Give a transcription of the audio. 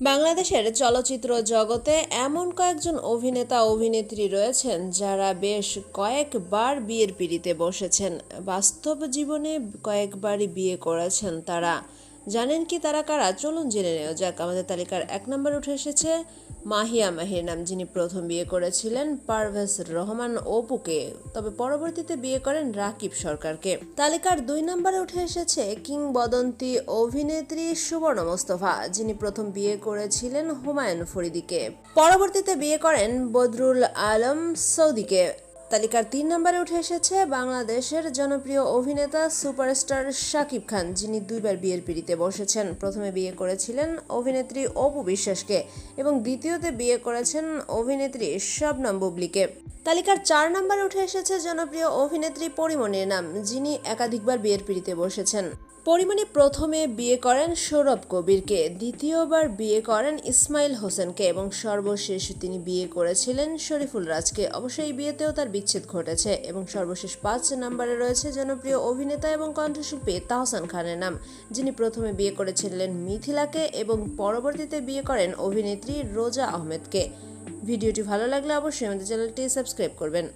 বাংলাদেশের চলচ্চিত্র জগতে এমন কয়েকজন অভিনেতা অভিনেত্রী রয়েছেন যারা বেশ কয়েকবার বিয়ের পিড়িতে বসেছেন। বাস্তব জীবনে কয়েকবারই বিয়ে করেছেন তারা। জানেন কি তারা কারা? চলুন জেনে নেওয়া যাক। আমাদের তালিকার এক নম্বর উঠে এসেছে মাহিয়া মাহির নাম, যিনি প্রথম বিয়ে করেছিলেন পারভেজ রহমান অপুকে। তবে পরবর্তীতে বিয়ে করেন রাকিব সরকারকে। তালিকার দুই নম্বরে উঠে এসেছে কিংবদন্তি অভিনেত্রী সুবর্ণ মোস্তফা, যিনি প্রথম বিয়ে করেছিলেন হুমায়ুন ফরিদিকে। পরবর্তীতে বিয়ে করেন বদরুল আলম সৌদিকে। তালিকার তিন নম্বরে উঠে এসেছে বাংলাদেশের জনপ্রিয় অভিনেতা সুপারস্টার শাকিব খান, যিনি দুইবার বিয়ের পিড়িতে বসেছেন। প্রথমে বিয়ে করেছিলেন অভিনেত্রী অপু বিশ্বাসকে এবং দ্বিতীয়তে বিয়ে করেছেন অভিনেত্রী শবনম বুবলিকে। তালিকার চার নম্বরে উঠে এসেছে জনপ্রিয় অভিনেত্রী পরিমণির নাম, যিনি একাধিকবার বিয়ের পিড়িতে বসেছেন। পরিমণি প্রথমে বিয়ে করেন সৌরভ কবিরকে, দ্বিতীয়বার বিয়ে করেন ইসমাইল হোসেনকে এবং সর্বশেষ তিনি বিয়ে করেছিলেন শরীফুল রাজকে। অবশ্য এই বিয়েতেও তার বিচ্ছেদ ঘটেছে এবং সর্বশেষ পাঁচ নম্বরে রয়েছে জনপ্রিয় অভিনেতা এবং কণ্ঠশিল্পী তাহসান খানের নাম, যিনি প্রথমে বিয়ে করেছিলেন মিথিলাকে এবং পরবর্তীতে বিয়ে করেন অভিনেত্রী রোজা আহমেদকে। ভিডিওটি ভালো লাগলে অবশ্যই আমাদের চ্যানেলটি সাবস্ক্রাইব করবেন।